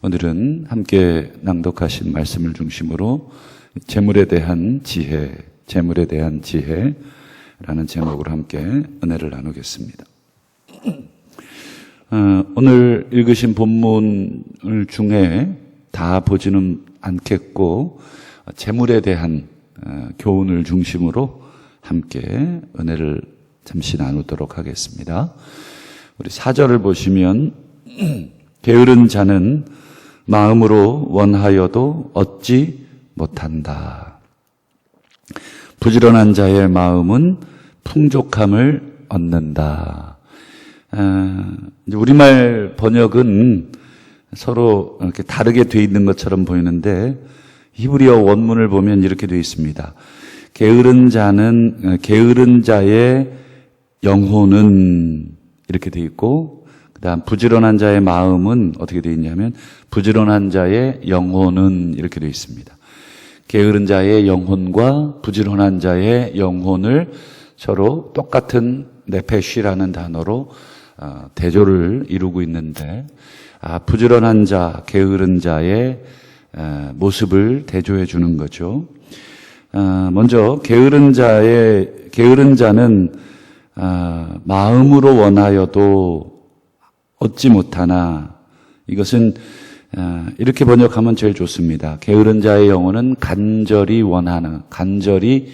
오늘은 함께 낭독하신 말씀을 중심으로 재물에 대한 지혜, 재물에 대한 지혜라는 제목으로 함께 은혜를 나누겠습니다. 어, 오늘 읽으신 본문을 중에 다 보지는 않겠고 재물에 대한 어, 교훈을 중심으로 함께 은혜를 잠시 나누도록 하겠습니다. 우리 사절을 보시면 게으른 자는 마음으로 원하여도 얻지 못한다. 부지런한 자의 마음은 풍족함을 얻는다. 아, 우리말 번역은 서로 이렇게 다르게 돼 있는 것처럼 보이는데 히브리어 원문을 보면 이렇게 되어 있습니다. 게으른 자는 게으른 자의 영혼은 이렇게 되어 있고 그다음 부지런한 자의 마음은 어떻게 되어 있냐면 부지런한 자의 영혼은 이렇게 되어 있습니다. 게으른 자의 영혼과 부지런한 자의 영혼을 서로 똑같은 네페쉬라는 단어로 어, 대조를 이루고 있는데 아, 부지런한 자, 게으른 자의 모습을 대조해 주는 거죠. 아, 먼저 게으른 자의 게으른 자는 아, 마음으로 원하여도 얻지 못하나 이것은 이렇게 번역하면 제일 좋습니다. 게으른 자의 영혼은 간절히 원하나, 간절히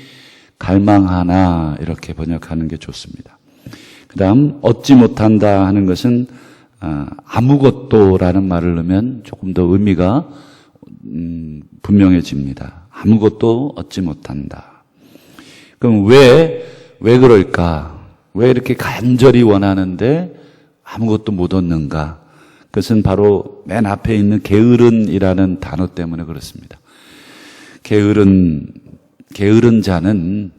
갈망하나 이렇게 번역하는 게 좋습니다. 그 다음, 얻지 못한다 하는 것은 아, 아무것도라는 말을 넣으면 조금 더 의미가 음, 분명해집니다. 아무것도 얻지 못한다. 그럼 왜, 왜 그럴까? 왜 이렇게 간절히 원하는데 아무것도 못 얻는가? 그것은 바로 맨 앞에 있는 게으른이라는 단어 때문에 그렇습니다. 게으른, 게으른 자는,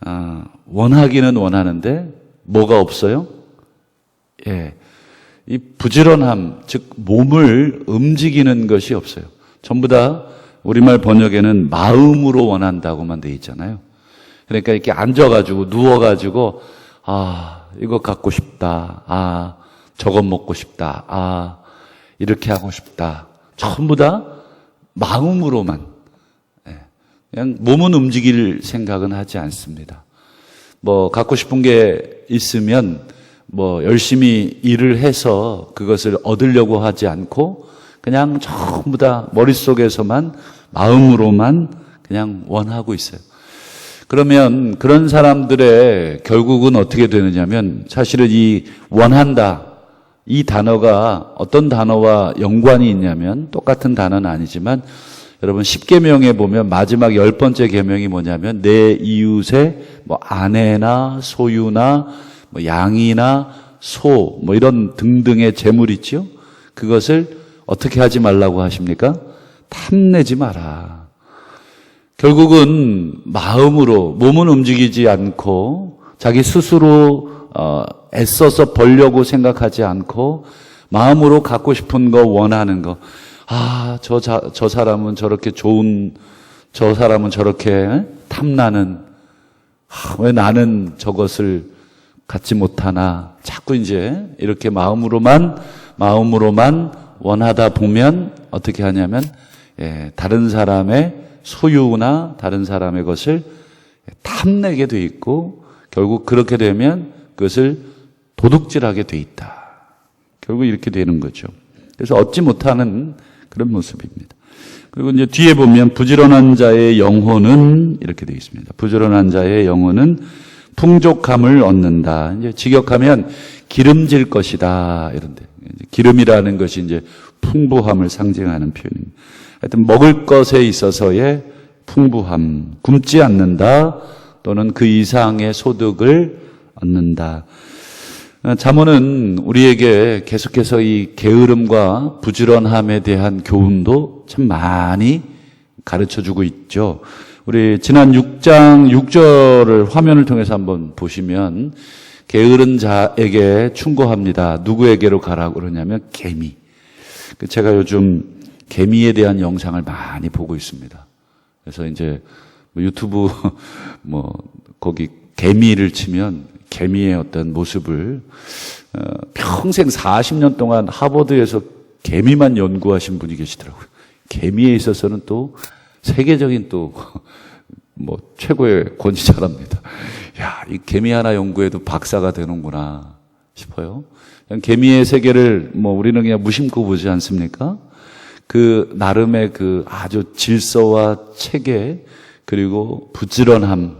아, 원하기는 원하는데 뭐가 없어요? 예. 이 부지런함, 즉, 몸을 움직이는 것이 없어요. 전부 다 우리말 번역에는 마음으로 원한다고만 돼 있잖아요. 그러니까 이렇게 앉아가지고, 누워가지고, 아, 이거 갖고 싶다. 아, 저것 먹고 싶다. 아, 이렇게 하고 싶다. 전부 다 마음으로만. 예. 그냥 몸은 움직일 생각은 하지 않습니다. 뭐 갖고 싶은 게 있으면 뭐 열심히 일을 해서 그것을 얻으려고 하지 않고 그냥 전부 다 머릿속에서만 마음으로만 그냥 원하고 있어요. 그러면 그런 사람들의 결국은 어떻게 되느냐면 사실은 이 원한다 이 단어가 어떤 단어와 연관이 있냐면 똑같은 단어는 아니지만 여러분 10계명에 보면 마지막 열 번째 계명이 뭐냐면 내 이웃의 뭐 아내나 소유나 뭐 양이나 소 뭐 이런 등등의 재물 있죠. 그것을 어떻게 하지 말라고 하십니까? 탐내지 마라. 결국은 마음으로 몸은 움직이지 않고 자기 스스로 어, 애써서 벌려고 생각하지 않고 마음으로 갖고 싶은 거 원하는 거. 아, 저, 자, 저 사람은 저렇게 좋은, 저 사람은 저렇게 탐나는, 아, 왜 나는 저것을 갖지 못하나. 자꾸 이제 이렇게 마음으로만, 마음으로만 원하다 보면 어떻게 하냐면, 예, 다른 사람의 소유나 다른 사람의 것을 탐내게 돼 있고, 결국 그렇게 되면 그것을 도둑질하게 돼 있다. 결국 이렇게 되는 거죠. 그래서 얻지 못하는 그런 모습입니다. 그리고 이제 뒤에 보면 부지런한 자의 영혼은 이렇게 되어 있습니다. 부지런한 자의 영혼은 풍족함을 얻는다. 이제 직역하면 기름질 것이다. 이런데 기름이라는 것이 이제 풍부함을 상징하는 표현입니다. 하여튼 먹을 것에 있어서의 풍부함, 굶지 않는다 또는 그 이상의 소득을 얻는다. 잠언은 우리에게 계속해서 이 게으름과 부지런함에 대한 교훈도 참 많이 가르쳐 주고 있죠. 우리 지난 6장 6절을 화면을 통해서 한번 보시면 게으른 자에게 충고합니다. 누구에게로 가라고 그러냐면 개미. 그 제가 요즘 개미에 대한 영상을 많이 보고 있습니다. 그래서 이제 뭐 유튜브 뭐 거기 개미를 치면 개미의 어떤 모습을 어, 평생 40년 동안 하버드에서 개미만 연구하신 분이 계시더라고요. 개미에 있어서는 또 세계적인 또 뭐 최고의 권위자랍니다. 야, 이 개미 하나 연구해도 박사가 되는구나 싶어요. 개미의 세계를 뭐 우리는 그냥 무심코 보지 않습니까? 그 나름의 그 아주 질서와 체계 그리고 부지런함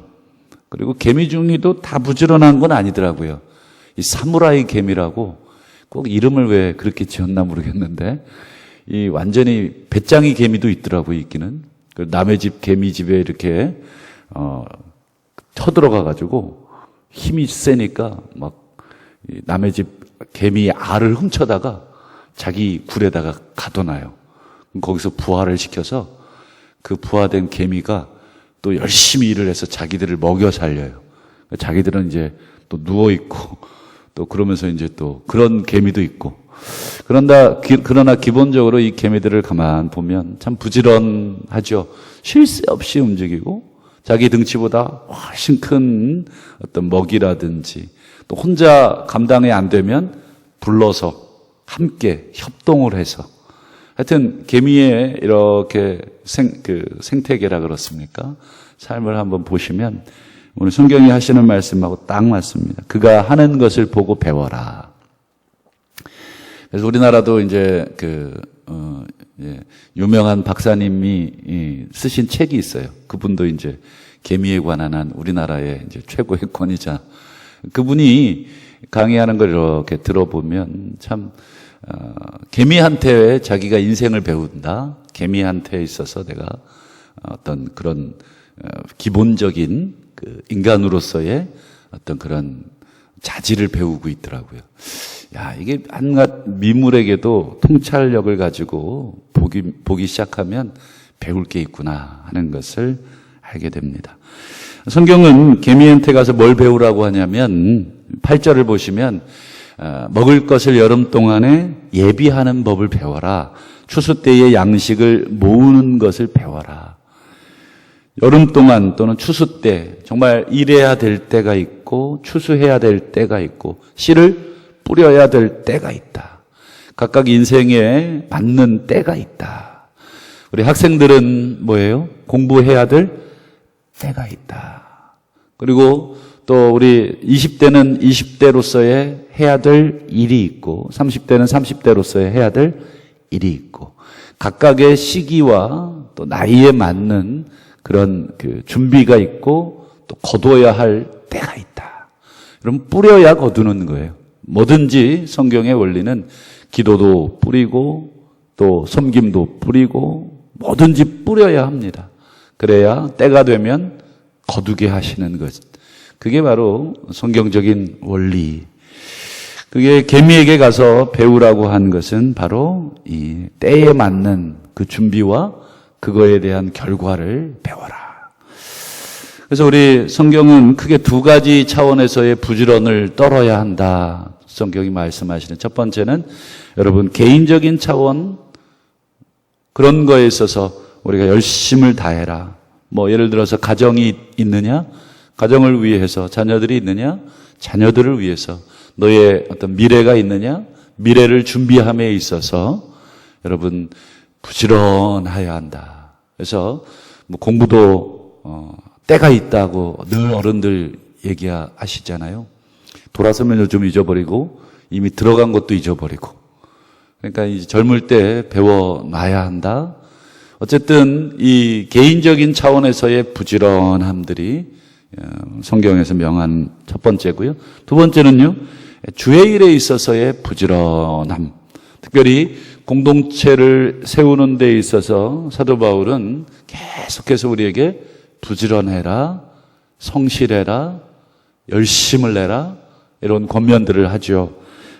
그리고 개미 중에도 다 부지런한 건 아니더라고요. 이 사무라이 개미라고 꼭 이름을 왜 그렇게 지었나 모르겠는데 이 완전히 배짱이 개미도 있더라고요, 있기는. 그 남의 집 개미 집에 이렇게 어 쳐들어가 가지고 힘이 세니까 막이 남의 집 개미 알을 훔쳐다가 자기 굴에다가 가둬놔요. 거기서 부화를 시켜서 그 부화된 개미가 또 열심히 일을 해서 자기들을 먹여 살려요. 자기들은 이제 또 누워 있고 또 그러면서 이제 또 그런 개미도 있고 그런다 기- 그러나 기본적으로 이 개미들을 가만 보면 참 부지런하죠. 쉴 새 없이 움직이고 자기 등치보다 훨씬 큰 어떤 먹이라든지 또 혼자 감당이 안 되면 불러서 함께 협동을 해서 하여튼 개미의 이렇게 생, 그 생태계라 그렇습니까? 삶을 한번 보시면 오늘 성경이 하시는 말씀하고 딱 맞습니다. 그가 하는 것을 보고 배워라. 그래서 우리나라도 이제 그, 어, 예, 유명한 박사님이 이 쓰신 책이 있어요. 그분도 이제 개미에 관한 한 우리나라의 이제 최고의 권위자. 그분이 강의하는 걸 이렇게 들어보면 참, 어, 개미한테 자기가 인생을 배운다. 개미한테 있어서 내가 어떤 그런 어, 기본적인 그 인간으로서의 어떤 그런 자질을 배우고 있더라고요. 야, 이게 한낱 미물에게도 통찰력을 가지고 보기, 보기 시작하면 배울 게 있구나 하는 것을 알게 됩니다. 성경은 개미한테 가서 뭘 배우라고 하냐면 8절을 보시면 어, 먹을 것을 여름 동안에 예비하는 법을 배워라. 추수 때의 양식을 모으는 것을 배워라. 여름 동안 또는 추수 때 정말 일해야 될 때가 있고 추수해야 될 때가 있고 씨를 뿌려야 될 때가 있다. 각각 인생에 맞는 때가 있다. 우리 학생들은 뭐예요? 공부해야 될 때가 있다. 그리고 또 우리 20대는 20대로서의 해야 될 일이 있고 30대는 30대로서의 해야 될 일이 있고 각각의 시기와 또 나이에 맞는 그런 그 준비가 있고 또 거둬야 할 때가 있다. 그럼 뿌려야 거두는 거예요. 뭐든지 성경의 원리는 기도도 뿌리고 또 섬김도 뿌리고 뭐든지 뿌려야 합니다. 그래야 때가 되면 거두게 하시는 것. 그게 바로 성경적인 원리. 그게 개미에게 가서 배우라고 한 것은 바로 이 때에 맞는 그 준비와 그거에 대한 결과를 배워라. 그래서 우리 성경은 크게 두 가지 차원에서의 부지런을 떨어야 한다. 성경이 말씀하시는 첫 번째는 여러분 개인적인 차원 그런 거에 있어서 우리가 열심을 다해라. 뭐 예를 들어서 가정이 있느냐? 가정을 위해서 자녀들이 있느냐? 자녀들을 위해서 너의 어떤 미래가 있느냐? 미래를 준비함에 있어서 여러분 부지런해야 한다. 그래서 뭐 공부도 어, 때가 있다고 늘 어른들 얘기하시잖아요. 돌아서면 요즘 잊어버리고 이미 들어간 것도 잊어버리고. 그러니까 이제 젊을 때 배워놔야 한다. 어쨌든 이 개인적인 차원에서의 부지런함들이 어, 성경에서 명한 첫 번째고요. 두 번째는요. 주의 일에 있어서의 부지런함. 특별히 공동체를 세우는 데 있어서 사도 바울은 계속해서 우리에게 부지런해라, 성실해라, 열심을 내라 이런 권면들을 하죠.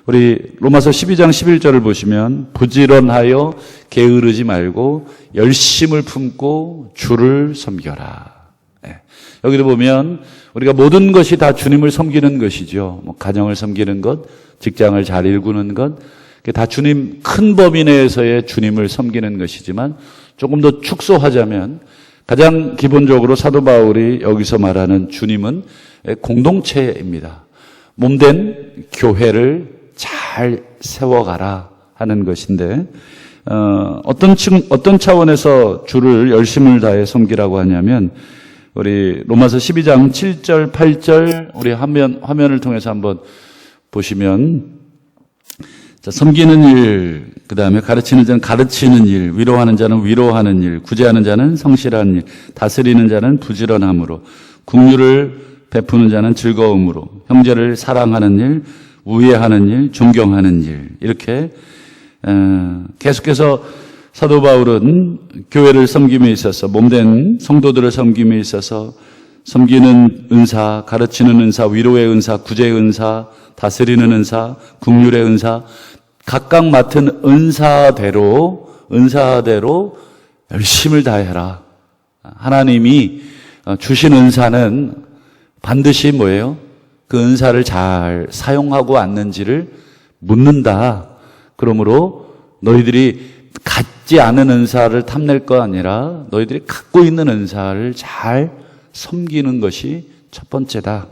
우리 로마서 12장 11절을 보시면 부지런하여 게으르지 말고 열심을 품고 주를 섬겨라. 예. 여기를 보면 우리가 모든 것이 다 주님을 섬기는 것이죠. 뭐 가정을 섬기는 것, 직장을 잘 일구는 것, 다 주님 큰 범위 내에서의 주님을 섬기는 것이지만 조금 더 축소하자면 가장 기본적으로 사도 바울이 여기서 말하는 주님은 공동체입니다. 몸된 교회를 잘 세워가라 하는 것인데 어, 어떤 층, 어떤 차원에서 주를 열심을 다해 섬기라고 하냐면 우리 로마서 12장 7절, 8절 우리 화면 화면을 통해서 한번 보시면 자, 섬기는 일, 그 다음에 가르치는 자는 가르치는 일, 위로하는 자는 위로하는 일, 구제하는 자는 성실한 일, 다스리는 자는 부지런함으로, 국류를 베푸는 자는 즐거움으로, 형제를 사랑하는 일, 우애하는 일, 존경하는 일, 이렇게 어, 계속해서 사도 바울은 교회를 섬김에 있어서 몸된 성도들을 섬김에 있어서 섬기는 은사, 가르치는 은사, 위로의 은사, 구제의 은사, 다스리는 은사, 국률의 은사, 각각 맡은 은사대로, 은사대로 열심을 다해라. 하나님이 주신 은사는 반드시 뭐예요? 그 은사를 잘 사용하고 왔는지를 묻는다. 그러므로 너희들이 갖지 않은 은사를 탐낼 거 아니라 너희들이 갖고 있는 은사를 잘 섬기는 것이 첫 번째다.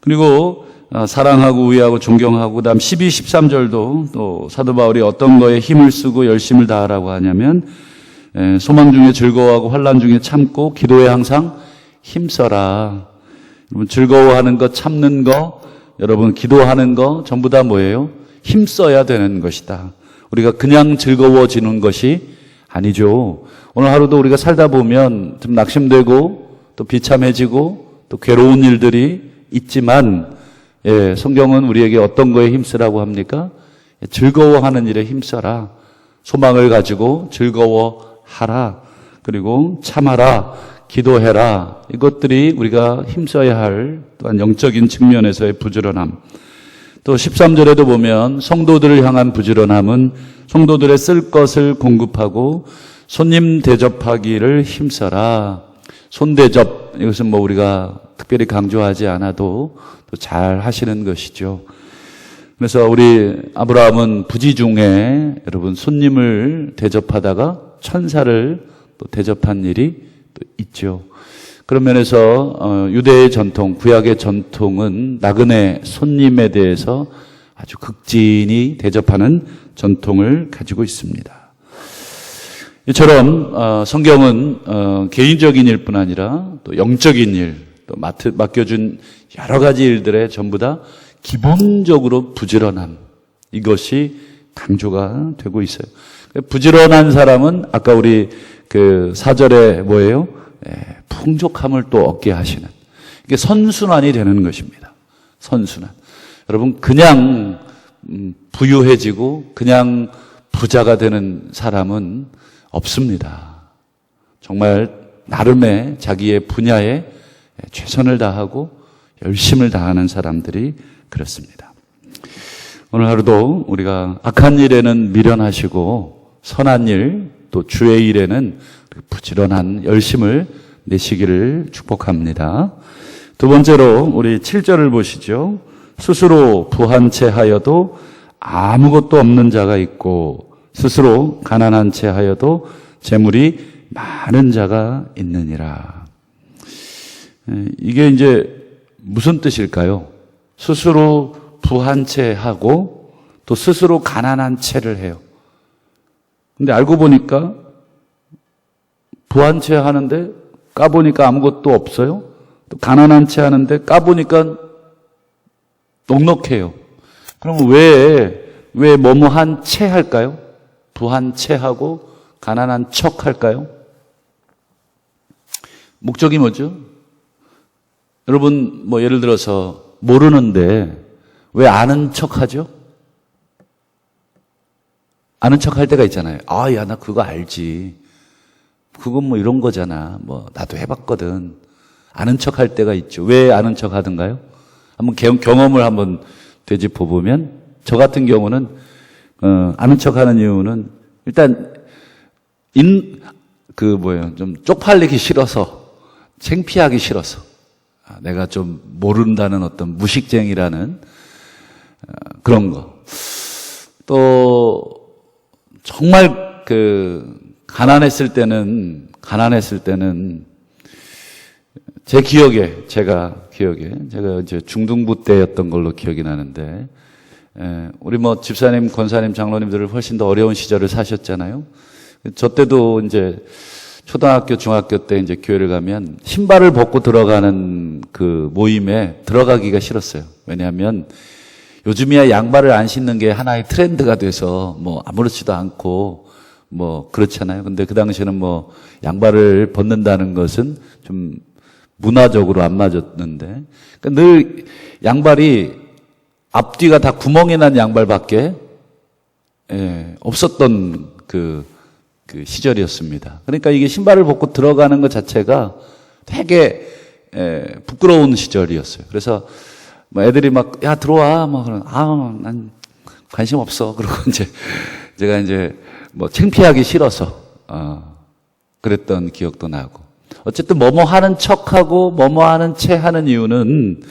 그리고 어, 사랑하고 우애하고 존경하고 그다음 12, 13절도 또 사도 바울이 어떤 거에 힘을 쓰고 열심을 다하라고 하냐면 에, 소망 중에 즐거워하고 환란 중에 참고 기도에 항상 힘써라. 여러분 즐거워하는 거 참는 거 여러분 기도하는 거 전부 다 뭐예요? 힘써야 되는 것이다. 우리가 그냥 즐거워지는 것이 아니죠. 오늘 하루도 우리가 살다 보면 좀 낙심되고 또 비참해지고 또 괴로운 일들이 있지만 예, 성경은 우리에게 어떤 거에 힘쓰라고 합니까? 예, 즐거워하는 일에 힘써라. 소망을 가지고 즐거워하라. 그리고 참아라. 기도해라. 이것들이 우리가 힘써야 할 또한 영적인 측면에서의 부지런함. 또 13절에도 보면 성도들을 향한 부지런함은 성도들의 쓸 것을 공급하고 손님 대접하기를 힘써라. 손대접 이것은 뭐 우리가 특별히 강조하지 않아도 또 잘 하시는 것이죠. 그래서 우리 아브라함은 부지 중에 여러분 손님을 대접하다가 천사를 또 대접한 일이 또 있죠. 그런 면에서 어, 유대의 전통, 구약의 전통은 나그네 손님에 대해서 아주 극진히 대접하는 전통을 가지고 있습니다. 이처럼 어, 성경은 어, 개인적인 일뿐 아니라 또 영적인 일, 또 맡겨준 여러 가지 일들에 전부 다 기본적으로 부지런함 이것이 강조가 되고 있어요. 부지런한 사람은 아까 우리 그 사절에 뭐예요? 예, 풍족함을 또 얻게 하시는 이게 선순환이 되는 것입니다. 선순환. 여러분 그냥 음, 부유해지고 그냥 부자가 되는 사람은 없습니다. 정말 나름의 자기의 분야에 최선을 다하고 열심을 다하는 사람들이 그렇습니다. 오늘 하루도 우리가 악한 일에는 미련하시고 선한 일, 또 주의 일에는 부지런한 열심을 내시기를 축복합니다. 두 번째로 우리 7절을 보시죠. 스스로 부한 채 하여도 아무것도 없는 자가 있고 스스로 가난한 채 하여도 재물이 많은 자가 있느니라. 이게 이제 무슨 뜻일까요? 스스로 부한 채 하고 또 스스로 가난한 채를 해요. 근데 알고 보니까 부한 채 하는데 까보니까 아무것도 없어요. 또 가난한 채 하는데 까보니까 넉넉해요. 그럼 왜, 왜 뭐뭐한 채 할까요? 부한 채 하고 가난한 척 할까요? 목적이 뭐죠? 여러분, 뭐 예를 들어서 모르는데 왜 아는 척 하죠? 아는 척 할 때가 있잖아요. 아, 야, 나 그거 알지. 그건 뭐 이런 거잖아. 뭐 나도 해봤거든. 아는 척 할 때가 있죠. 왜 아는 척 하던가요? 한번 경험을 한번 되짚어 보면 저 같은 경우는 어, 아는 척 하는 이유는 일단 인 그 뭐예요 좀 쪽팔리기 싫어서 창피하기 싫어서 아, 내가 좀 모른다는 어떤 무식쟁이라는 어, 그런 거. 또 정말 그 가난했을 때는 가난했을 때는 제 기억에 제가 기억에 제가 이제 중등부 때였던 걸로 기억이 나는데 예, 우리 뭐 집사님, 권사님, 장로님들을 훨씬 더 어려운 시절을 사셨잖아요. 저 때도 이제 초등학교, 중학교 때 이제 교회를 가면 신발을 벗고 들어가는 그 모임에 들어가기가 싫었어요. 왜냐하면 요즘이야 양발을 안 신는 게 하나의 트렌드가 돼서 뭐 아무렇지도 않고 뭐 그렇잖아요. 근데 그 당시에는 뭐 양발을 벗는다는 것은 좀 문화적으로 안 맞았는데 그러니까 늘 양발이 앞뒤가 다 구멍이 난 양발밖에 예, 없었던 그, 그 시절이었습니다. 그러니까 이게 신발을 벗고 들어가는 것 자체가 되게 예, 부끄러운 시절이었어요. 그래서 뭐 애들이 막 야 들어와 막 그런 아 난 관심 없어 그러고 이제 제가 이제 뭐 창피하기 싫어서 어, 그랬던 기억도 나고 어쨌든 뭐뭐 하는 척하고 뭐뭐 하는 채 하는 이유는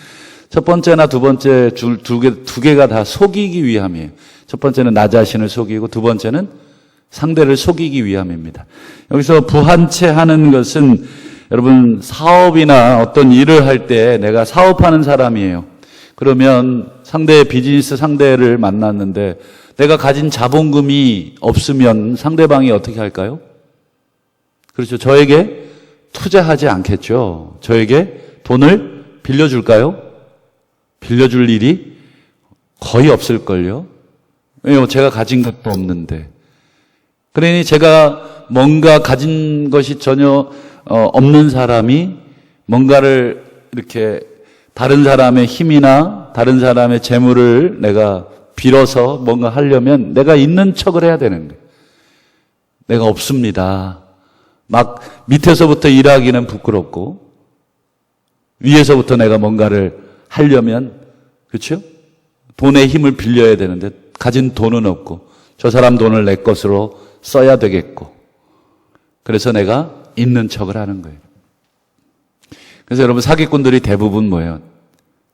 첫 번째나 두 번째 두, 두, 개, 두 개가 다 속이기 위함이에요. 첫 번째는 나 자신을 속이고 두 번째는 상대를 속이기 위함입니다. 여기서 부한 채 하는 것은 여러분 사업이나 어떤 일을 할 때 내가 사업하는 사람이에요. 그러면 상대 비즈니스 상대를 만났는데 내가 가진 자본금이 없으면 상대방이 어떻게 할까요? 그렇죠. 저에게 투자하지 않겠죠. 저에게 돈을 빌려줄까요? 빌려줄 일이 거의 없을걸요. 왜요? 제가 가진 것도 없는데. 그러니 제가 뭔가 가진 것이 전혀 어, 없는 사람이 뭔가를 이렇게 다른 사람의 힘이나 다른 사람의 재물을 내가 빌어서 뭔가 하려면 내가 있는 척을 해야 되는 거예요. 내가 없습니다. 막 밑에서부터 일하기는 부끄럽고 위에서부터 내가 뭔가를 하려면 그렇죠? 돈의 힘을 빌려야 되는데 가진 돈은 없고 저 사람 돈을 내 것으로 써야 되겠고 그래서 내가 있는 척을 하는 거예요. 그래서 여러분 사기꾼들이 대부분 뭐예요?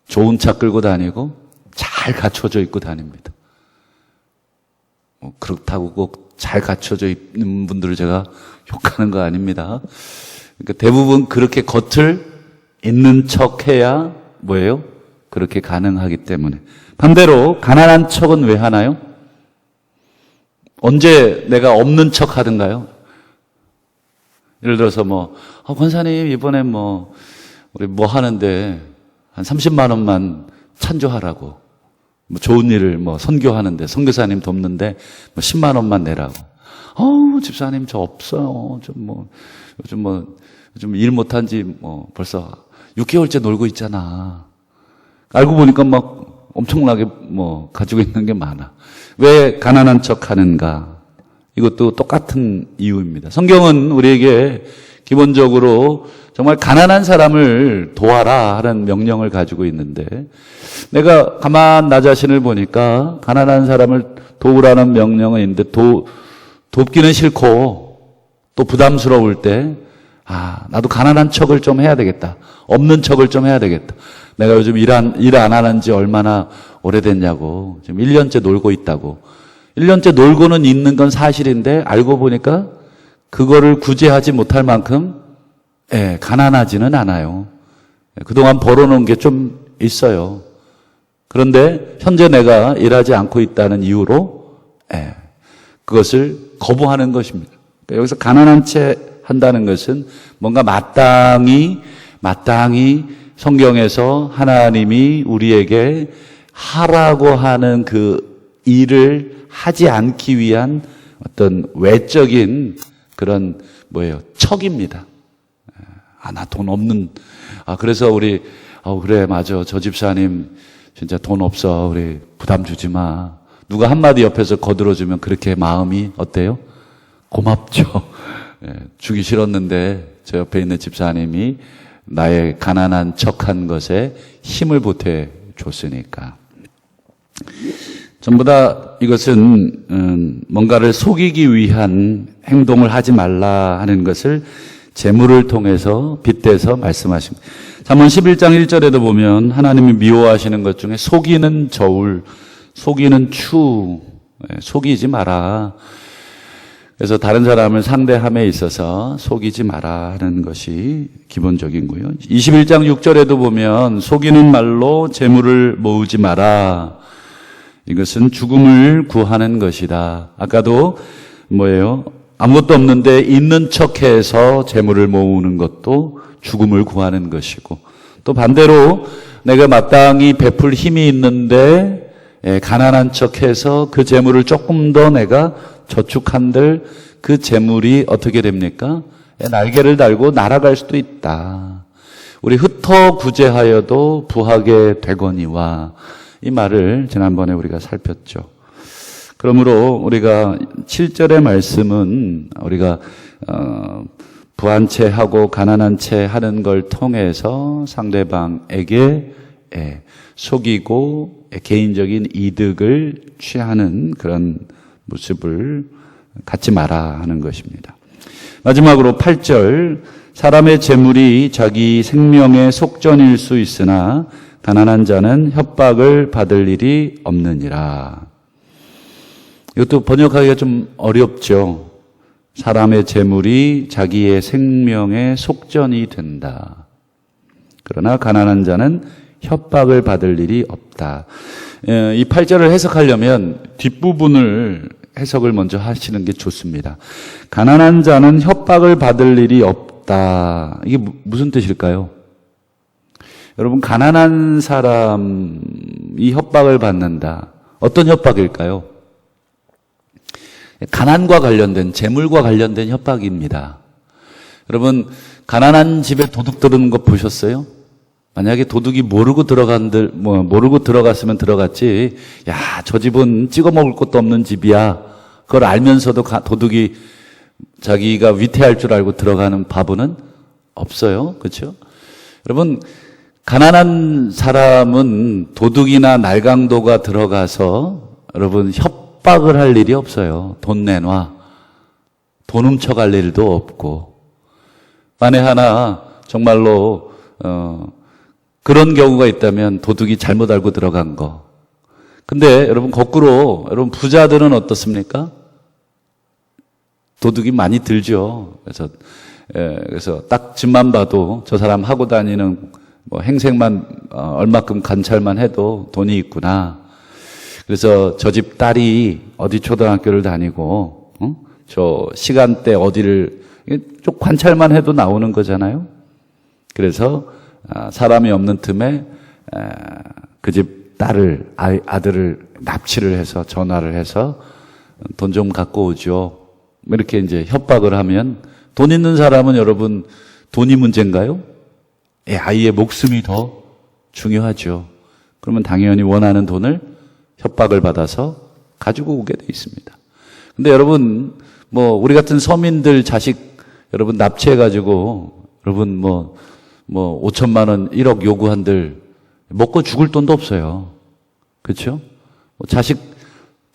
좋은 차 끌고 다니고 잘 갖춰져 있고 다닙니다. 뭐 그렇다고 꼭 잘 갖춰져 있는 분들을 제가 욕하는 거 아닙니다. 그러니까 대부분 그렇게 겉을 있는 척 해야 뭐예요? 그렇게 가능하기 때문에. 반대로 가난한 척은 왜 하나요? 언제 내가 없는 척 하든가요? 예를 들어서 뭐, 아, 권사님, 이번에 뭐, 우리 뭐 하는데 한 30만 원만 찬조하라고. 뭐 좋은 일을 뭐 선교하는데, 선교사님 돕는데 뭐 10만 원만 내라고. 어우, 집사님 저 없어요. 좀 뭐, 요즘 뭐, 요즘 일 못한 지 뭐 벌써 6개월째 놀고 있잖아. 알고 보니까 막 엄청나게 뭐 가지고 있는 게 많아. 왜 가난한 척 하는가? 이것도 똑같은 이유입니다. 성경은 우리에게 기본적으로 정말 가난한 사람을 도와라 하는 명령을 가지고 있는데 내가 가만 나 자신을 보니까 가난한 사람을 도우라는 명령은 있는데 도, 돕기는 싫고 또 부담스러울 때 아, 나도 가난한 척을 좀 해야 되겠다. 없는 척을 좀 해야 되겠다. 내가 요즘 일 안, 일 안 하는 지 얼마나 오래됐냐고. 지금 1년째 놀고 있다고. 1년째 놀고는 있는 건 사실인데 알고 보니까 그거를 구제하지 못할 만큼 예, 가난하지는 않아요. 예, 그동안 벌어놓은 게 좀 있어요. 그런데 현재 내가 일하지 않고 있다는 이유로 예, 그것을 거부하는 것입니다. 그러니까 여기서 가난한 채 한다는 것은 뭔가 마땅히 마땅히 성경에서 하나님이 우리에게 하라고 하는 그 일을 하지 않기 위한 어떤 외적인 그런 뭐예요? 척입니다. 아, 나 돈 없는, 아, 그래서 우리, 어, 그래, 맞아. 저 집사님, 진짜 돈 없어. 우리 부담 주지 마. 누가 한마디 옆에서 거들어주면 그렇게 마음이 어때요? 고맙죠. 예, 주기 싫었는데 저 옆에 있는 집사님이 나의 가난한 척한 것에 힘을 보태 줬으니까. 전부 다 이것은 음, 뭔가를 속이기 위한 행동을 하지 말라 하는 것을 재물을 통해서 빗대서 말씀하십니다. 잠언 11장 1절에도 보면 하나님이 미워하시는 것 중에 속이는 저울, 속이는 추, 예, 속이지 마라. 그래서 다른 사람을 상대함에 있어서 속이지 마라 하는 것이 기본적인고요. 21장 6절에도 보면 속이는 말로 재물을 모으지 마라. 이것은 죽음을 구하는 것이다. 아까도 뭐예요? 아무것도 없는데 있는 척해서 재물을 모으는 것도 죽음을 구하는 것이고 또 반대로 내가 마땅히 베풀 힘이 있는데 예, 가난한 척해서 그 재물을 조금 더 내가 저축한들 그 재물이 어떻게 됩니까? 예, 날개를 달고 날아갈 수도 있다. 우리 흩어 구제하여도 부하게 되거니와 이 말을 지난번에 우리가 살폈죠. 그러므로 우리가 7절의 말씀은 우리가 어, 부한 채 하고 가난한 채 하는 걸 통해서 상대방에게 예, 속이고 개인적인 이득을 취하는 그런 모습을 갖지 마라 하는 것입니다. 마지막으로 8절 사람의 재물이 자기 생명의 속전일 수 있으나 가난한 자는 협박을 받을 일이 없느니라. 이것도 번역하기가 좀 어렵죠. 사람의 재물이 자기의 생명의 속전이 된다. 그러나 가난한 자는 협박을 받을 일이 없다. 예, 이 8절을 해석하려면 뒷부분을 해석을 먼저 하시는 게 좋습니다. 가난한 자는 협박을 받을 일이 없다. 이게 무슨 뜻일까요? 여러분, 가난한 사람이 협박을 받는다. 어떤 협박일까요? 가난과 관련된, 재물과 관련된 협박입니다. 여러분, 가난한 집에 도둑 들어오는 거 보셨어요? 만약에 도둑이 모르고 들어간들, 뭐, 모르고 들어갔으면 들어갔지, 야, 저 집은 찍어 먹을 것도 없는 집이야. 그걸 알면서도 가, 도둑이 자기가 위태할 줄 알고 들어가는 바보는 없어요. 그렇죠? 여러분, 가난한 사람은 도둑이나 날강도가 들어가서 여러분 협박을 할 일이 없어요. 돈 내놔. 돈 훔쳐갈 일도 없고. 만에 하나 정말로 어, 그런 경우가 있다면 도둑이 잘못 알고 들어간 거. 근데 여러분 거꾸로 여러분 부자들은 어떻습니까? 도둑이 많이 들죠. 그래서 예, 그래서 딱 집만 봐도 저 사람 하고 다니는 뭐 행색만 어, 얼마큼 관찰만 해도 돈이 있구나. 그래서 저 집 딸이 어디 초등학교를 다니고 어? 저 시간대 어디를 좀 관찰만 해도 나오는 거잖아요. 그래서 아, 사람이 없는 틈에 그 집 딸을 아들을 납치를 해서 전화를 해서 돈 좀 갖고 오죠. 이렇게 이제 협박을 하면 돈 있는 사람은 여러분 돈이 문제인가요? 예, 아이의 목숨이 더 중요하죠. 그러면 당연히 원하는 돈을 협박을 받아서 가지고 오게 돼 있습니다. 근데 여러분, 뭐, 우리 같은 서민들 자식, 여러분 납치해가지고, 여러분 뭐, 뭐, 5천만 원, 1억 요구한들, 먹고 죽을 돈도 없어요. 그렇죠? 뭐 자식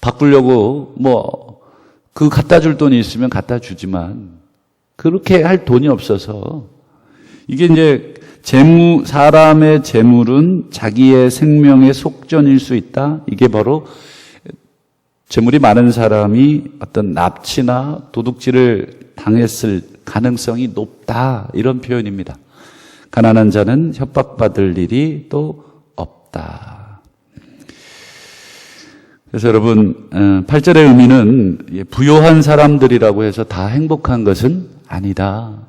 바꾸려고, 뭐, 그 갖다 줄 돈이 있으면 갖다 주지만, 그렇게 할 돈이 없어서, 이게 이제 재무, 사람의 재물은 자기의 생명의 속전일 수 있다. 이게 바로 재물이 많은 사람이 어떤 납치나 도둑질을 당했을 가능성이 높다. 이런 표현입니다. 가난한 자는 협박받을 일이 또 없다. 그래서 여러분, 8절의 어, 의미는 부요한 사람들이라고 해서 다 행복한 것은 아니다.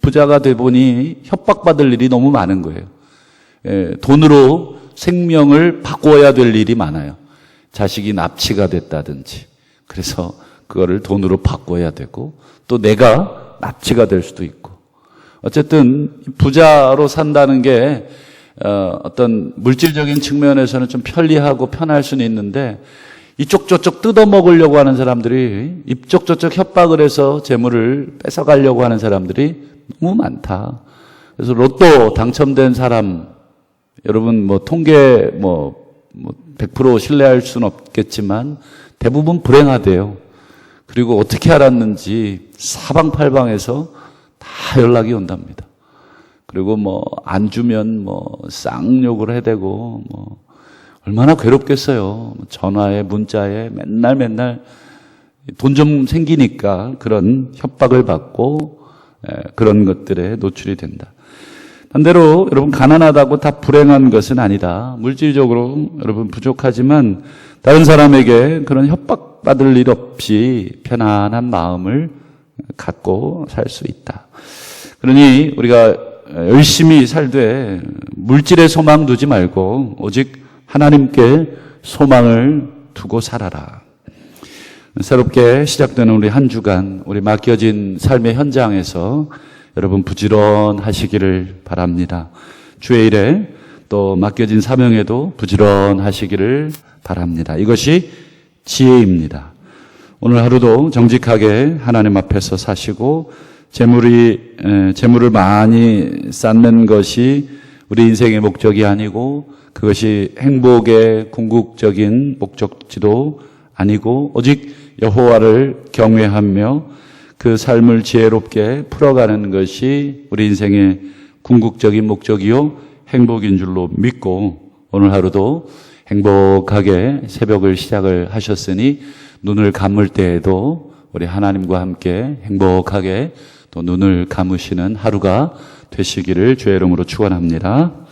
부자가 돼 보니 협박받을 일이 너무 많은 거예요. 예, 돈으로 생명을 바꿔야 될 일이 많아요. 자식이 납치가 됐다든지. 그래서 그거를 돈으로 바꿔야 되고 또 내가 납치가 될 수도 있고. 어쨌든 부자로 산다는 게 어, 어떤 물질적인 측면에서는 좀 편리하고 편할 수는 있는데 이쪽 저쪽 뜯어 먹으려고 하는 사람들이 이쪽 저쪽 협박을 해서 재물을 뺏어 가려고 하는 사람들이 너무 많다. 그래서 로또 당첨된 사람 여러분 뭐 통계 뭐, 뭐100% 신뢰할 수는 없겠지만 대부분 불행하대요. 그리고 어떻게 알았는지 사방팔방에서 다 연락이 온답니다. 그리고 뭐 안 주면 뭐 쌍욕을 해대고 뭐 얼마나 괴롭겠어요. 전화에 문자에 맨날 맨날 돈 좀 생기니까 그런 협박을 받고 그런 것들에 노출이 된다. 반대로 여러분 가난하다고 다 불행한 것은 아니다. 물질적으로 여러분 부족하지만 다른 사람에게 그런 협박받을 일 없이 편안한 마음을 갖고 살 수 있다. 그러니 우리가 열심히 살되 물질에 소망 두지 말고 오직 하나님께 소망을 두고 살아라. 새롭게 시작되는 우리 한 주간, 우리 맡겨진 삶의 현장에서 여러분 부지런하시기를 바랍니다. 주의 일에 또 맡겨진 사명에도 부지런하시기를 바랍니다. 이것이 지혜입니다. 오늘 하루도 정직하게 하나님 앞에서 사시고 재물이 에, 재물을 많이 쌓는 것이 우리 인생의 목적이 아니고 그것이 행복의 궁극적인 목적지도 아니고 오직 여호와를 경외하며 그 삶을 지혜롭게 풀어가는 것이 우리 인생의 궁극적인 목적이요 행복인 줄로 믿고 오늘 하루도 행복하게 새벽을 시작을 하셨으니 눈을 감을 때에도 우리 하나님과 함께 행복하게 또 눈을 감으시는 하루가 되시기를 주의 이름으로 축원합니다.